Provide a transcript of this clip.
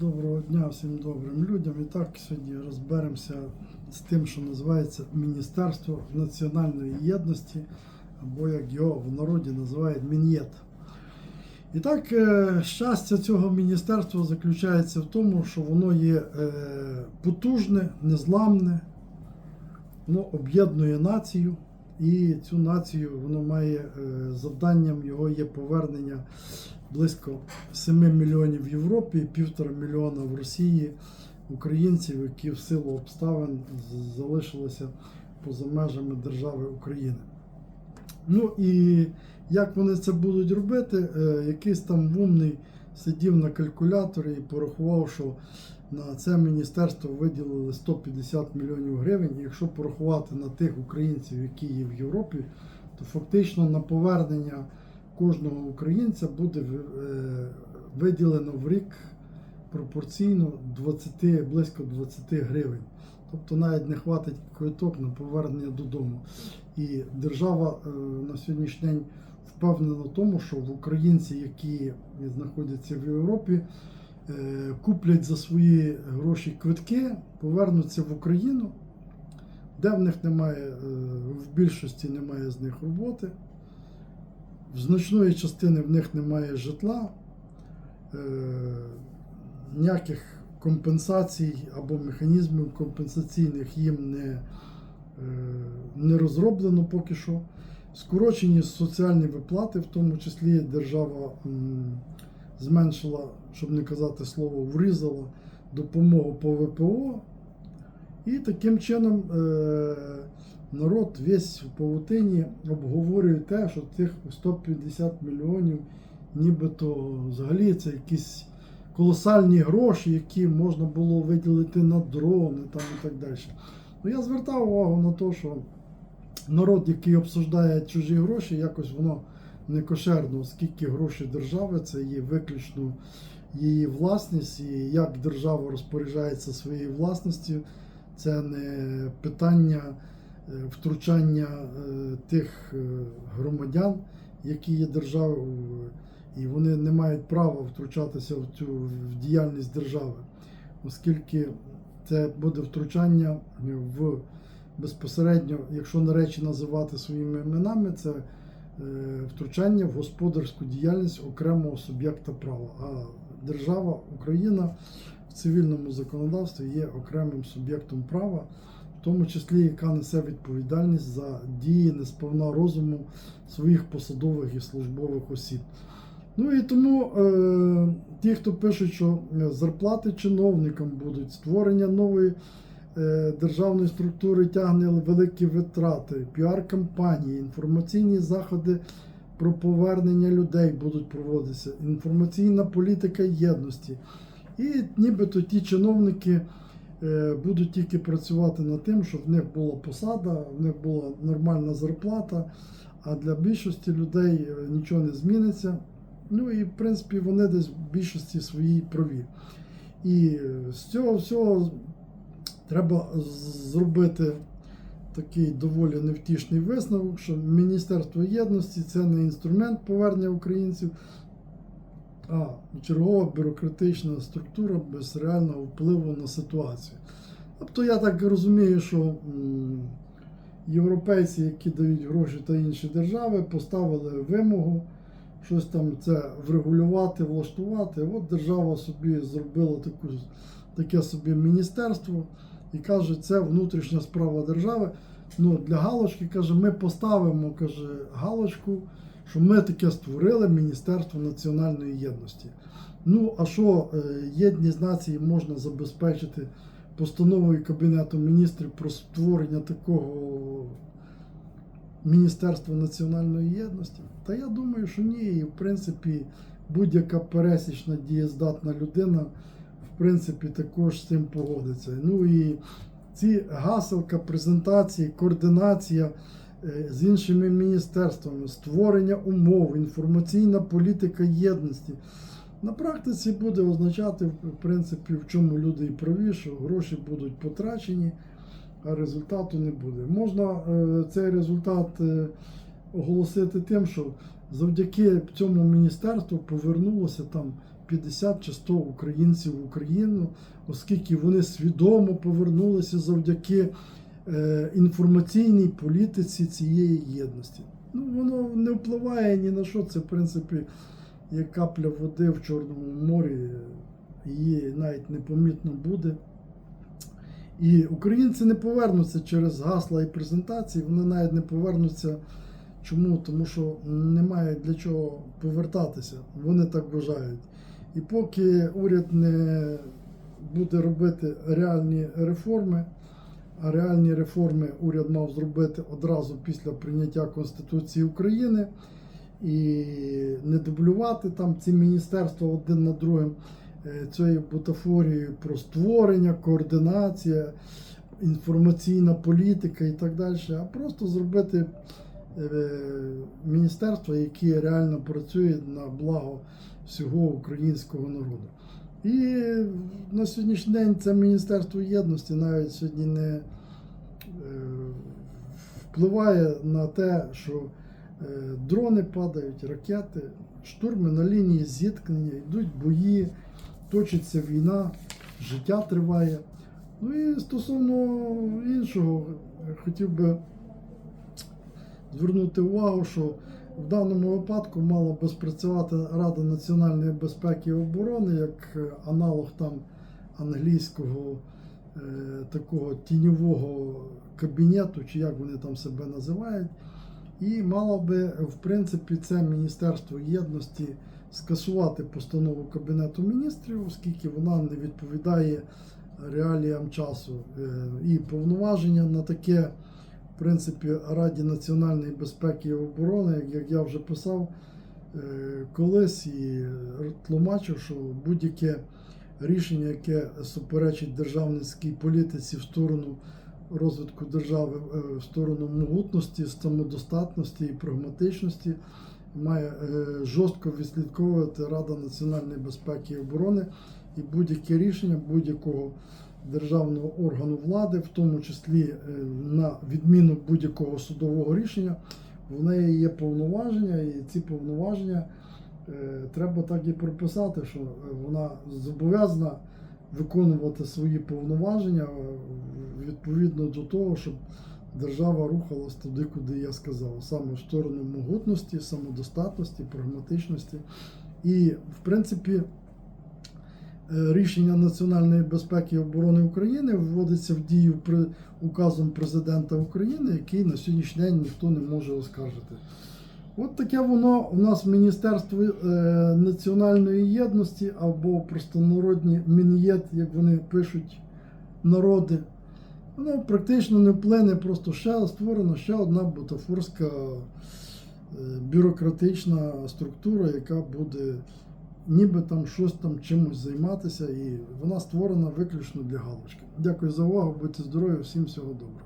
Доброго дня всім добрим людям. І так сьогодні розберемося з тим, що називається Міністерство національної єдності, або як його в народі називають Мін'єт. І так, е, щастя цього міністерства заключається в тому, що воно є е, потужне, незламне, воно об'єднує націю, і цю націю воно має е, завданням його є повернення близько 7 мільйонів в Європі, півтора мільйона в Росії українців, які в силу обставин залишилися поза межами держави України. Ну і як вони це будуть робити, Е, якийсь там умний сидів на калькуляторі і порахував, що на це міністерство виділили 150 мільйонів гривень. І якщо порахувати на тих українців, які є в Європі, то фактично на повернення кожного українця буде е, виділено в рік пропорційно 20, близько 20 гривень. Тобто навіть не хватить квиток на повернення додому. І держава е, на сьогоднішній день впевнена в тому, що в українці, які знаходяться в Європі, е, куплять за свої гроші квитки, повернуться в Україну, де в них немає, е, в більшості немає з них роботи. В значної частини в них немає житла, е, ніяких компенсацій або механізмів компенсаційних їм не, не розроблено поки що. Скорочені соціальні виплати, в тому числі держава зменшила, щоб не казати слово, врізала допомогу по ВПО. І таким чином е, народ весь в павутині обговорює те, що тих 150 мільйонів, нібито взагалі це якісь колосальні гроші, які можна було виділити на дрони там і так далі. Ну, я звертав увагу на те, що народ, який обсуждає чужі гроші, якось воно не кошерно, оскільки гроші держави це є виключно її власність, і як держава розпоряджається своєю власністю, це не питання е, втручання е, тих е, громадян, які є державою, і вони не мають права втручатися в цю в діяльність держави, оскільки це буде втручання в безпосередньо, якщо на речі називати своїми іменами, це е, втручання в господарську діяльність окремого суб'єкта права. А держава Україна в цивільному законодавстві є окремим суб'єктом права, в тому числі яка несе відповідальність за дії несповна розуму своїх посадових і службових осіб. Ну і тому е, ті, хто пишуть, що е, зарплати чиновникам будуть, створення нової державної структури тягне великі витрати, піар-кампанії, інформаційні заходи про повернення людей будуть проводитися, інформаційна політика єдності. І нібито ті чиновники е, будуть тільки працювати над тим, щоб в них була посада, в них була нормальна зарплата, а для більшості людей е, нічого не зміниться. Ну і в принципі вони десь в більшості своїй праві. І е, з цього всього треба зробити такий доволі невтішний висновок, що Міністерство єдності це не інструмент повернення українців, а чергова бюрократична структура без реального впливу на ситуацію. Тобто я так розумію, що європейці, які дають гроші та інші держави, поставили вимогу щось там це врегулювати, влаштувати. От держава собі зробила таку, таке собі міністерство і каже, це внутрішня справа держави. Ну, для галочки каже, ми поставимо каже, галочку, що ми таке створили Міністерство національної єдності. Ну, а що е, єдність нації можна забезпечити постановою Кабінету міністрів про створення такого Міністерства національної єдності? Та я думаю, що ні. І в принципі, будь-яка пересічна дієздатна людина, в принципі, також з цим погодиться. Ну і ці гаселка, презентації, координація е, з іншими міністерствами, створення умов, інформаційна політика єдності. На практиці буде означати, в принципі, в чому люди і праві, що гроші будуть потрачені, а результату не буде. Можна е, цей результат е, оголосити тим, що завдяки цьому міністерству повернулося там 50 чи 100 українців в Україну, оскільки вони свідомо повернулися завдяки е, інформаційній політиці цієї єдності. Ну, воно не впливає ні на що. Це, в принципі, як капля води в Чорному морі, її навіть непомітно буде. І українці не повернуться через гасла і презентації, вони навіть не повернуться. Чому? Тому що немає для чого повертатися. Вони так вважають. І поки уряд не буде робити реальні реформи, а реальні реформи уряд мав зробити одразу після прийняття Конституції України і не дублювати там ці міністерства один над другим е, цією бутафорією про створення, координація, інформаційна політика і так далі, а просто зробити міністерства, які реально працюють на благо всього українського народу. І на сьогоднішній день це Міністерство єдності навіть сьогодні не е, впливає на те, що е, дрони падають, ракети, штурми на лінії зіткнення, йдуть бої, точиться війна, життя триває. Ну і стосовно іншого, е, хотів би звернути увагу, що в даному випадку мала би спрацювати Рада національної безпеки і оборони як е, аналог там англійського е, такого тіньового кабінету, чи як вони там себе називають. І мало би, в принципі, це Міністерство єдності скасувати постанову Кабінету міністрів, оскільки вона не відповідає реаліям часу. Е, І повноваження на таке в принципі, Раді національної безпеки і оборони, як- я вже писав е, колись і тлумачив, що будь-яке рішення, яке суперечить державницькій політиці в сторону розвитку держави, е, в сторону могутності, самодостатності і прагматичності, має е, жорстко відслідковувати Рада національної безпеки і оборони. І будь-яке рішення будь-якого державного органу влади, в тому числі е, на відміну будь-якого судового рішення, в неї є повноваження, і ці повноваження е, треба так і прописати, що е, вона зобов'язана виконувати свої повноваження відповідно до того, щоб держава рухалась туди, куди я сказав, саме в сторону могутності, самодостатності, прагматичності. І, в принципі, рішення Національної безпеки і оборони України вводиться в дію указом президента України, який на сьогоднішній день ніхто не може оскаржити. От таке воно у нас Міністерство е, національної єдності або простонародні Мін'єд, як вони пишуть народи. Воно практично не вплине, просто ще створена ще одна бутафорська е, бюрократична структура, яка буде ніби там щось там чимось займатися, і вона створена виключно для галочки. Дякую за увагу, будьте здорові, всім всього доброго.